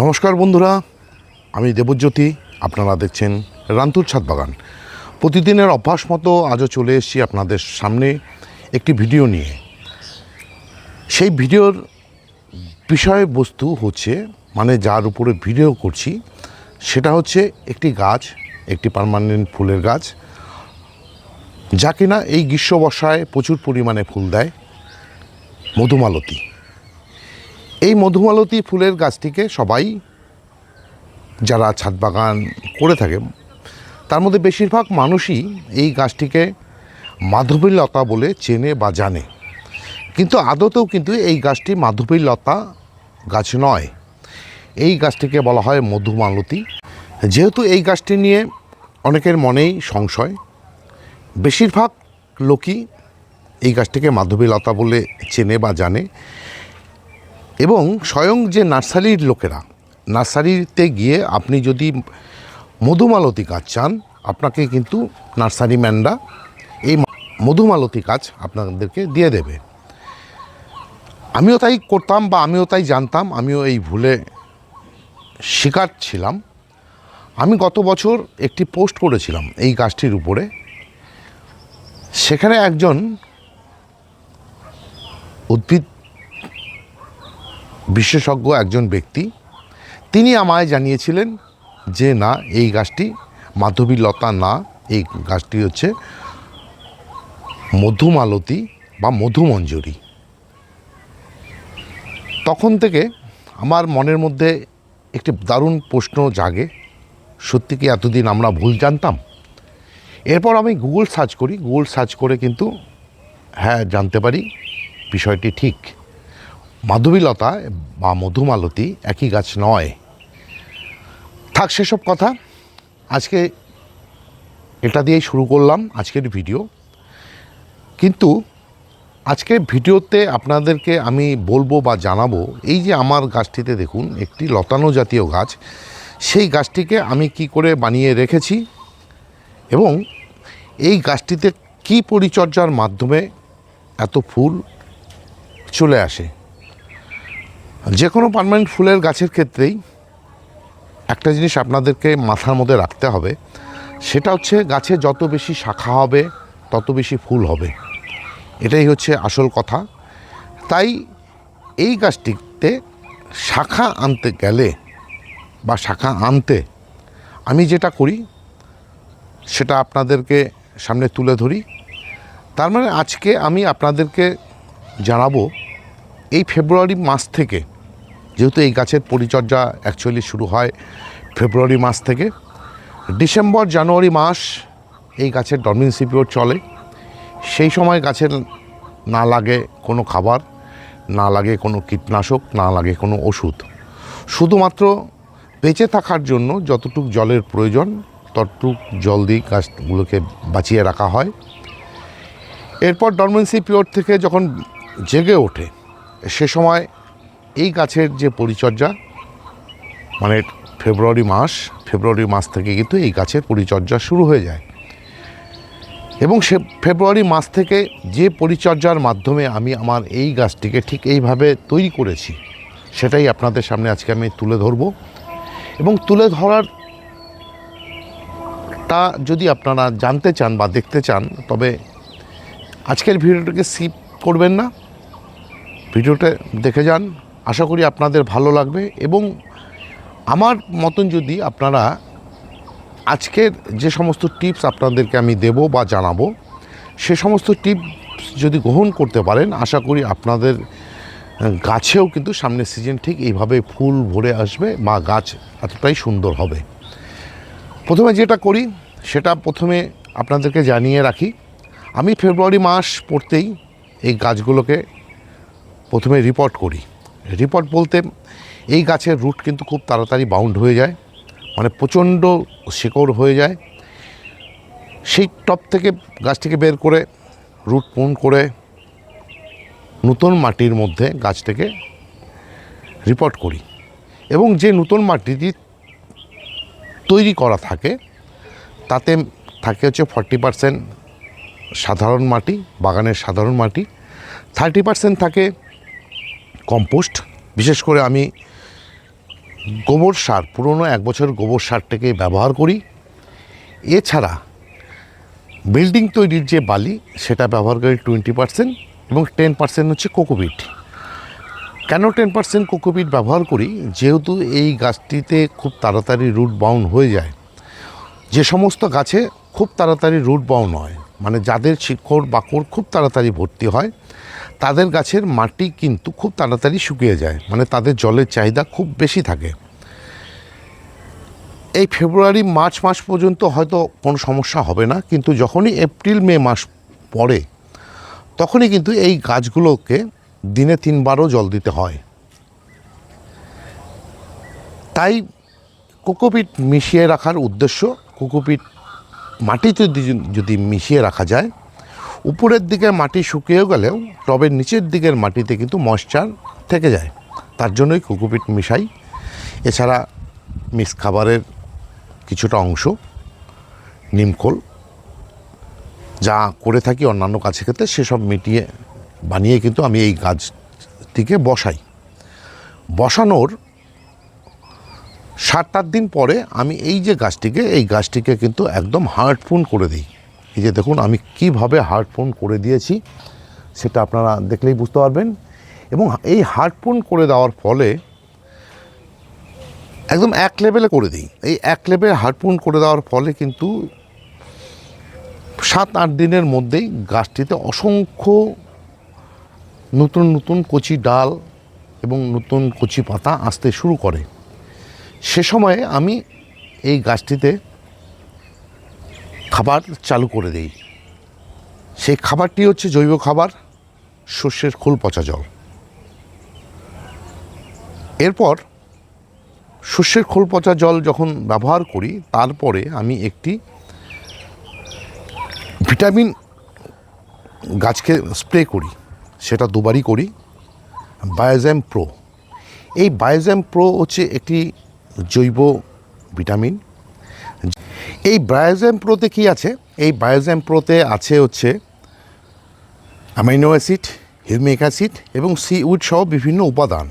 নমস্কার বন্ধুরা, আমি দেবজ্যোতি, আপনারা দেখছেন রান্তুর ছাদ বাগান। প্রতিদিনের অভ্যাস মতো আজও চলে এসেছি আপনাদের সামনে একটি ভিডিও নিয়ে। সেই ভিডিওর বিষয়বস্তু হচ্ছে মানে যার উপরে ভিডিও করছি, সেটা হচ্ছে একটি গাছ, একটি পার্মানেন্ট ফুলের গাছ, যা কিনা এই গ্রীষ্ম বর্ষায় প্রচুর পরিমাণে ফুল দেয়, মধুমালতী। এই মধুমালতী ফুলের গাছটিকে সবাই যারা ছাদ বাগান করে থাকে, তার মধ্যে বেশিরভাগ মানুষই এই গাছটিকে মাধবী লতা বলে চেনে বা জানে। কিন্তু আদতেও কিন্তু এই গাছটি মাধবী লতা গাছ নয়। এই গাছটিকে বলা হয় মধুমালতী। যেহেতু এই গাছটি নিয়ে অনেকের মনেই সংশয়, বেশিরভাগ লোকই এই গাছটিকে মাধবী লতা বলে চেনে বা জানে। এবং স্বয়ং যে নার্সারির লোকেরা, নার্সারিতে গিয়ে আপনি যদি মধুমালতী গাছ চান, আপনাকে কিন্তু নার্সারি ম্যানরা এই মধুমালতি গাছ আপনাদেরকে দিয়ে দেবে। আমিও তাই করতাম বা আমিও তাই জানতাম, আমিও এই ভুলে শিকার ছিলাম। আমি গত বছর একটি পোস্ট করেছিলাম এই গাছটির উপরে। সেখানে একজন উদ্ভিদ বিশেষজ্ঞ একজন ব্যক্তি, তিনি আমায় জানিয়েছিলেন যে, না, এই গাছটি মাধবী লতা না, এই গাছটি হচ্ছে মধুমালতী বা মধুমঞ্জরি। তখন থেকে আমার মনের মধ্যে একটি দারুণ প্রশ্ন জাগে, সত্যি কি এতদিন আমরা ভুল জানতাম? এরপর আমি গুগল সার্চ করি। গুগল সার্চ করে কিন্তু হ্যাঁ জানতে পারি, বিষয়টি ঠিক। মাধবীলতা বা মধুমালতী একই গাছ নয়। থাক, সেসব কথা। আজকে এটা দিয়েই শুরু করলাম আজকের ভিডিও। কিন্তু আজকের ভিডিওতে আপনাদেরকে আমি বলব বা জানাব, এই যে আমার গাছটিতে দেখুন, একটি লতানো জাতীয় গাছ, সেই গাছটিকে আমি কি করে বানিয়ে রেখেছি এবং এই গাছটিতে কি পরিচর্যার মাধ্যমে এত ফুল চলে আসে। যে কোনো পার্মানেন্ট ফুলের গাছের ক্ষেত্রেই একটা জিনিস আপনাদেরকে মাথার মধ্যে রাখতে হবে, সেটা হচ্ছে গাছে যত বেশি শাখা হবে, তত বেশি ফুল হবে। এটাই হচ্ছে আসল কথা। তাই এই গাছটিতে শাখা আনতে গেলে বা শাখা আনতে আমি যেটা করি, সেটা আপনাদেরকে সামনে তুলে ধরি। তার মানে আজকে আমি আপনাদেরকে জানাব, এই ফেব্রুয়ারি মাস থেকে যেহেতু এই গাছের পরিচর্যা অ্যাকচুয়ালি শুরু হয় ফেব্রুয়ারি মাস থেকে। ডিসেম্বর জানুয়ারি মাস এই গাছের ডরমিন্সি পিরিয়ড চলে। সেই সময় গাছের না লাগে কোনো খাবার, না লাগে কোনো কীটনাশক, না লাগে কোনো ওষুধ। শুধুমাত্র বেঁচে থাকার জন্য যতটুক জলের প্রয়োজন, ততটুক জল দিয়ে গাছগুলোকে বাঁচিয়ে রাখা হয়। এরপর ডরমেন্সি পিরিয়ড থেকে যখন জেগে ওঠে, সে সময় এই গাছের যে পরিচর্যা মানে ফেব্রুয়ারি মাস ফেব্রুয়ারি মাস থেকে কিন্তু এই গাছের পরিচর্যা শুরু হয়ে যায়। এবং সে ফেব্রুয়ারি মাস থেকে যে পরিচর্যার মাধ্যমে আমি আমার এই গাছটিকে ঠিক এইভাবে তৈরি করেছি, সেটাই আপনাদের সামনে আজকে আমি তুলে ধরব। এবং তুলে ধরার তা যদি আপনারা জানতে চান বা দেখতে চান, তবে আজকের ভিডিওটাকে সিপ করবেন না। ভিডিওটা দেখে যান আশা করি আপনাদের ভালো লাগবে এবং আমার মতন যদি আপনারা আজকের যে সমস্ত টিপস আপনাদেরকে আমি দেব বা জানাব, সে সমস্ত টিপস যদি গ্রহণ করতে পারেন, আশা করি আপনাদের গাছেও কিন্তু সামনের সিজন ঠিক এইভাবে ফুল ভরে আসবে, বা গাছ এতটাই সুন্দর হবে। প্রথমে যেটা করি, সেটা প্রথমে আপনাদেরকে জানিয়ে রাখি, আমি ফেব্রুয়ারি মাস পড়তেই এই গাছগুলোকে প্রথমে রিপোর্ট করি। রিপোর্ট বলতে এই গাছের রুট কিন্তু খুব তাড়াতাড়ি বাউন্ড হয়ে যায় মানে প্রচণ্ড শিকড় হয়ে যায়। সেই টপ থেকে গাছটিকে বের করে রুট পুন করে নতুন মাটির মধ্যে গাছটাকে রিপোর্ট করি। এবং যে নতুন মাটিটি তৈরি করা থাকে, তাতে থাকে হচ্ছে ফর্টি পারসেন্ট সাধারণ মাটি, বাগানের সাধারণ মাটি। থার্টি পারসেন্ট থাকে কম্পোস্ট। বিশেষ করে আমি গোবর সার, পুরনো এক বছর গোবর সারটাকে ব্যবহার করি। এছাড়া বিল্ডিং তৈরির যে বালি, সেটা ব্যবহার করি টোয়েন্টি পার্সেন্ট এবং টেন পার্সেন্ট হচ্ছে কোকোপিট। কেন টেন পার্সেন্ট কোকোপিট ব্যবহার করি? যেহেতু এই গাছটিতে খুব তাড়াতাড়ি রুট বাউন্ড হয়ে যায়। যে সমস্ত গাছে খুব তাড়াতাড়ি রুট বাউন্ড হয়। মানে যাদের শিকড় বাকড় খুব তাড়াতাড়ি ভর্তি হয়, তাদের গাছের মাটি কিন্তু খুব তাড়াতাড়ি শুকিয়ে যায় মানে তাদের জলের চাহিদা খুব বেশি থাকে। এই ফেব্রুয়ারি, মার্চ মাস পর্যন্ত হয়তো কোনো সমস্যা হবে না, কিন্তু যখনই এপ্রিল, মে মাস পড়ে, তখনই কিন্তু এই গাছগুলোকে দিনে তিনবারও জল দিতে হয়। তাই কোকোপিট মিশিয়ে রাখার উদ্দেশ্য, কোকোপিট মাটিতে যদি- মিশিয়ে রাখা যায়, উপরের দিকের মাটি শুকিয়ে গেলেও টবের নিচের দিকের মাটিতে কিন্তু ময়শ্চার থেকে যায়। তার জন্যই কোকোপিট মিশাই। এছাড়া মিক্স খাবারের কিছুটা অংশ নিমকোল যা করে থাকি অন্যান্য কাছে ক্ষেত্রে, সেসব মিটিয়ে বানিয়ে কিন্তু আমি এই গাছটিকে বসাই। বসানোর সাত আট দিন পরে আমি এই যে গাছটিকে, এই গাছটিকে কিন্তু একদম হার্টফোন করে দিই। এই যে দেখুন, আমি কীভাবে হার্টফোন করে দিয়েছি, সেটা আপনারা দেখলেই বুঝতে পারবেন। এবং এই হার্টফোন করে দেওয়ার ফলে একদম এক লেভেলে করে দিই। এই এক লেভেলে হার্টফোন করে দেওয়ার ফলে কিন্তু সাত আট দিনের মধ্যেই গাছটিতে অসংখ্য নতুন নতুন কচি ডাল এবং নতুন কচি পাতা আসতে শুরু করে। সে সময়ে আমি এই গাছটিতে খাবার চালু করে দেই। সেই খাবারটি হচ্ছে জৈব খাবার শস্যের খোল, পচা জল। এরপর শস্যের খোল, পচা জল যখন ব্যবহার করি, তারপরে আমি একটি ভিটামিন গাছকে স্প্রে করি। সেটা দুবারই করি, বায়োজ্যাম প্রো। এই বায়োজ্যাম প্রো হচ্ছে একটি জৈব ভিটামিন। এই বায়োজ্যাম প্রোতে কী আছে? এই বায়োজ্যাম প্রোতে আছে হচ্ছে অ্যামাইনো অ্যাসিড, হিউমিক অ্যাসিড এবং সি উড সহ বিভিন্ন উপাদান।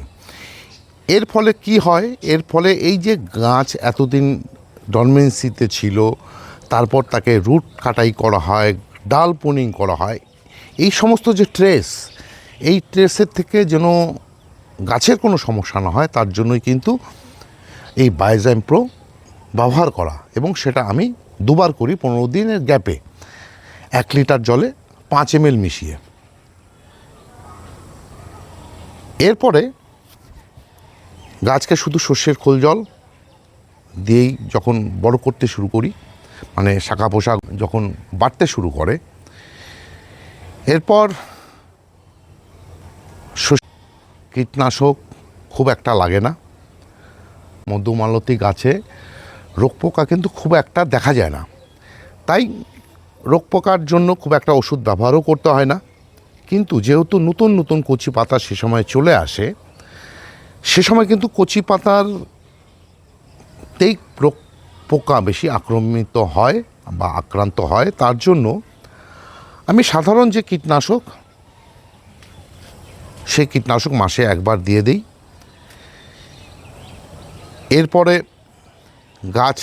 এর ফলে কি হয়? এর ফলে এই যে গাছ এতদিন ডরমেন্সিতে ছিল, তারপর তাকে রুট কাটাই করা হয়, ডাল পুনিং করা হয়, এই সমস্ত যে ট্রেস এই ট্রেসের থেকে যেন গাছের কোনো সমস্যা না হয়, তার জন্যই কিন্তু এই বায়োজাইম প্রো ব্যবহার করা এবং সেটা আমি দুবার করি পনেরো দিনের গ্যাপে এক লিটার জলে পাঁচ এম মিশিয়ে। এরপরে গাছকে শুধু শস্যের খোল জল দিয়েই যখন বড় করতে শুরু করি মানে শাখা পোশাক যখন বাড়তে শুরু করে, এরপর কীটনাশক খুব একটা লাগে না। মধুমালতী গাছে রোগ পোকা কিন্তু খুব একটা দেখা যায় না। তাই রোগ পোকার জন্য খুব একটা ওষুধ ব্যবহারও করতে হয় না। কিন্তু যেহেতু নতুন নতুন কচি পাতা সে সময় চলে আসে, সে সময় কিন্তু কচি পাতার তেই রোগ পোকা বেশি আক্রমিত হয় বা আক্রান্ত হয়। তার জন্য আমি সাধারণ যে কীটনাশক, সেই কীটনাশক মাসে একবার দিয়ে দিই। এরপরে গাছ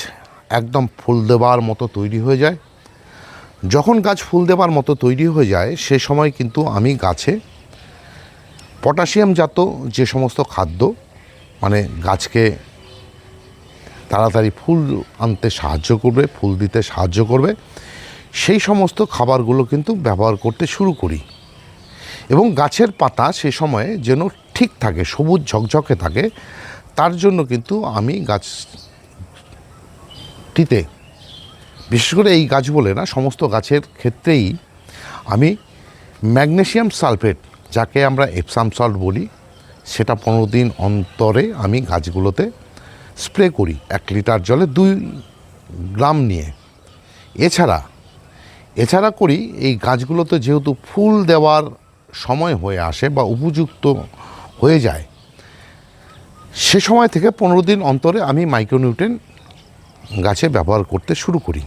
একদম ফুল দেবার মতো তৈরি হয়ে যায়। যখন গাছ ফুল দেবার মতো তৈরি হয়ে যায়, সে সময় কিন্তু আমি গাছে পটাশিয়ামজাত যে সমস্ত খাদ্য মানে গাছকে তাড়াতাড়ি ফুল আনতে সাহায্য করবে, ফুল দিতে সাহায্য করবে, সেই সমস্ত খাবারগুলো কিন্তু ব্যবহার করতে শুরু করি। এবং গাছের পাতা সে সময়ে যেন ঠিক থাকে, সবুজ ঝকঝকে থাকে তার জন্য কিন্তু আমি গাছটিতে বিশেষ করে এই গাছ বলে না, সমস্ত গাছের ক্ষেত্রেই আমি ম্যাগনেশিয়াম সালফেট, যাকে আমরা এপসাম সল্ট বলি, সেটা পনেরো দিন অন্তরে আমি গাছগুলোতে স্প্রে করি এক লিটার জলে দুই গ্রাম নিয়ে। এছাড়া এছাড়া করি এই গাছগুলোতে যেহেতু ফুল দেওয়ার সময় হয়ে আসে বা উপযুক্ত হয়ে যায় সে সময় থেকে পনেরো দিন অন্তরে আমি মাইক্রোনিউট্রেন গাছে ব্যবহার করতে শুরু করি।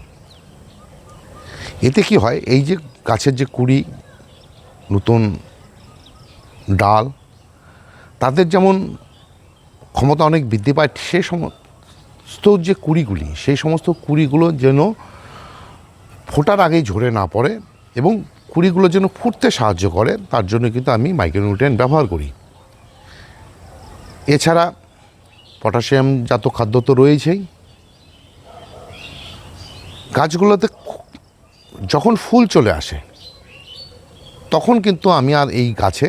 এতে কি হয়, এই যে গাছের যে কুড়ি, নতুন ডাল, তাদের যেমন ক্ষমতা অনেক বৃদ্ধি পায় সে সমস্ত যে কুড়িগুলি, সেই সমস্ত কুড়িগুলো যেন ফোটার আগেই ঝরে না পড়ে এবং কুড়িগুলো যেন ফুটতে সাহায্য করে, তার জন্য কিন্তু আমি মাইক্রোনিউট্রিয়েন্ট ব্যবহার করি। এছাড়া পটাশিয়াম জাত খাদ্য তো রয়েছেই। গাছগুলোতে যখন ফুল চলে আসে, তখন কিন্তু আমি আর এই গাছে,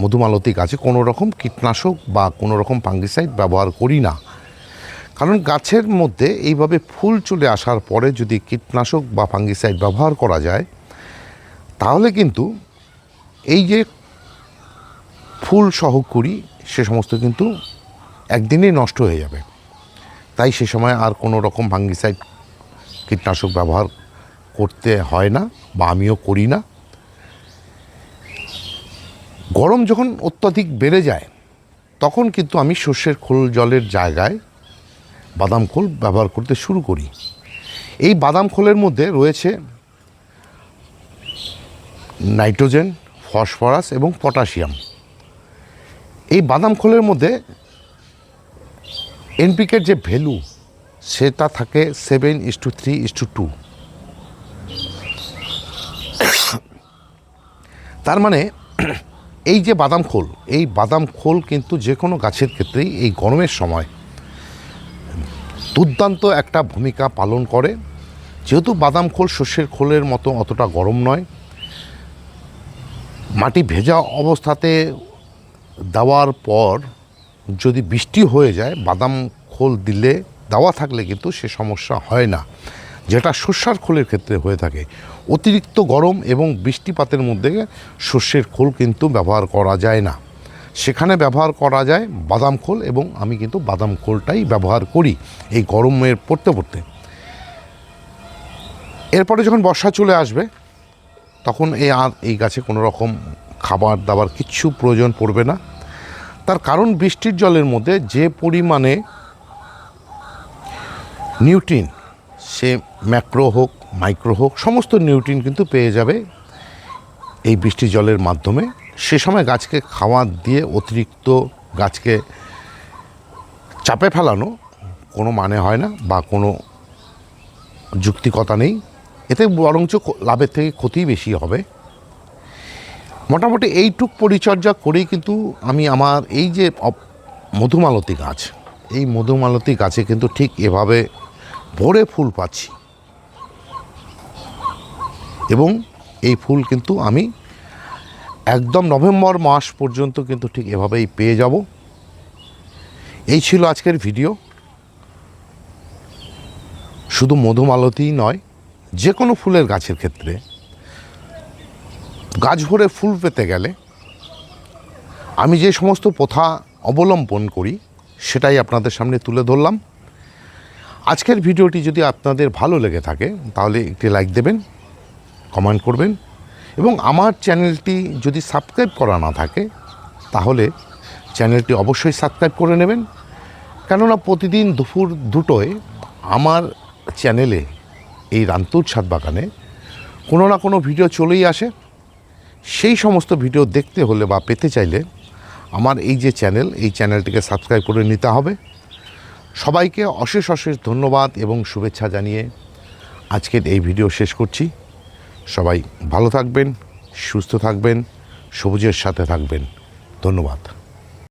মধুমালতী গাছে কোনো রকম কীটনাশক বা কোনো রকম ফাঙ্গিসাইড ব্যবহার করি না। কারণ গাছের মধ্যে এইভাবে ফুল চলে আসার পরে যদি কীটনাশক বা ফাঙ্গিসাইড ব্যবহার করা যায়, তাহলে কিন্তু এই যে ফুল সহ সে সমস্ত কিন্তু একদিনেই নষ্ট হয়ে যাবে। তাই সে সময় আর কোনো রকম ভাঙ্গিসাইড কীটনাশক ব্যবহার করতে হয় না বা আমিও করি না। গরম যখন অত্যাধিক বেড়ে যায়, তখন কিন্তু আমি সর্ষের খোল জলের জায়গায় বাদাম খোল ব্যবহার করতে শুরু করি। এই বাদাম খোলের মধ্যে রয়েছে নাইট্রোজেন, ফসফরাস এবং পটাশিয়াম। এই বাদাম খোলের মধ্যে এনপিকের যে ভ্যালু, সেটা থাকে seven is two three is two two তার মানে এই যে বাদাম খোল, এই বাদাম খোল কিন্তু যে কোনো গাছের ক্ষেত্রেই এই গরমের সময় দুর্দান্ত একটা ভূমিকা পালন করে। যেহেতু বাদাম খোল শস্যের খোলের মতো অতটা গরম নয়, মাটি ভেজা অবস্থাতে দেওয়ার পর যদি বৃষ্টি হয়ে যায়, বাদাম খোল দিলে দেওয়া থাকলে কিন্তু সে সমস্যা হয় না। যেটা শস্যার খোলের ক্ষেত্রে হয়ে থাকে। অতিরিক্ত গরম এবং বৃষ্টিপাতের মধ্যে শস্যের খোল কিন্তু ব্যবহার করা যায় না। সেখানে ব্যবহার করা যায় বাদাম খোল এবং আমি কিন্তু বাদাম খোলটাই ব্যবহার করি এই গরমের পড়তে পড়তে। এরপরে যখন বর্ষা চলে আসবে, তখন এই এই গাছে কোনো রকম খাবার দাবার কিচ্ছু প্রয়োজন পড়বে না। তার কারণ বৃষ্টির জলের মধ্যে যে পরিমাণে নিউট্রিন, সে ম্যাক্রো হোক, মাইক্রো হোক, সমস্ত নিউট্রিন কিন্তু পেয়ে যাবে এই বৃষ্টির জলের মাধ্যমে। সে সময় গাছকে খাওয়া দিয়ে অতিরিক্ত গাছকে চাপে ফেলানো কোনো মানে হয় না বা কোনো যুক্তিকতা নেই। এতে বরঞ্চ লাভের থেকে ক্ষতিই বেশি হবে। মোটামুটি এইটুক পরিচর্যা করেই কিন্তু আমি আমার এই যে মধুমালতী গাছ, এই মধুমালতী গাছে কিন্তু ঠিক এভাবে ভরে ফুল পাচ্ছি। এবং এই ফুল কিন্তু আমি একদম নভেম্বর মাস পর্যন্ত কিন্তু ঠিক এভাবেই পেয়ে যাব। এই ছিল আজকের ভিডিও। শুধু মধুমালতিই নয়, যে কোনো ফুলের গাছের ক্ষেত্রে গাছ ভরে ফুল পেতে গেলে আমি যে সমস্ত প্রথা অবলম্বন করি, সেটাই আপনাদের সামনে তুলে ধরলাম। আজকের ভিডিওটি যদি আপনাদের ভালো লেগে থাকে, তাহলে একটি লাইক দেবেন, কমেন্ট করবেন এবং আমার চ্যানেলটি যদি সাবস্ক্রাইব করা না থাকে, তাহলে চ্যানেলটি অবশ্যই সাবস্ক্রাইব করে নেবেন। কেননা প্রতিদিন দুপুর দুটোয় আমার চ্যানেলে এই রান্তুর ছাদ বাগানে কোনো না কোনো ভিডিও চলেই আসে। সেই সমস্ত ভিডিও দেখতে হলে বা পেতে চাইলে আমার এই যে চ্যানেল, এই চ্যানেলটিকে সাবস্ক্রাইব করে নিতে হবে। সবাইকে অশেষ অশেষ ধন্যবাদ এবং শুভেচ্ছা জানিয়ে আজকের এই ভিডিও শেষ করছি। সবাই ভালো থাকবেন, সুস্থ থাকবেন, সবুজের সাথে থাকবেন। ধন্যবাদ।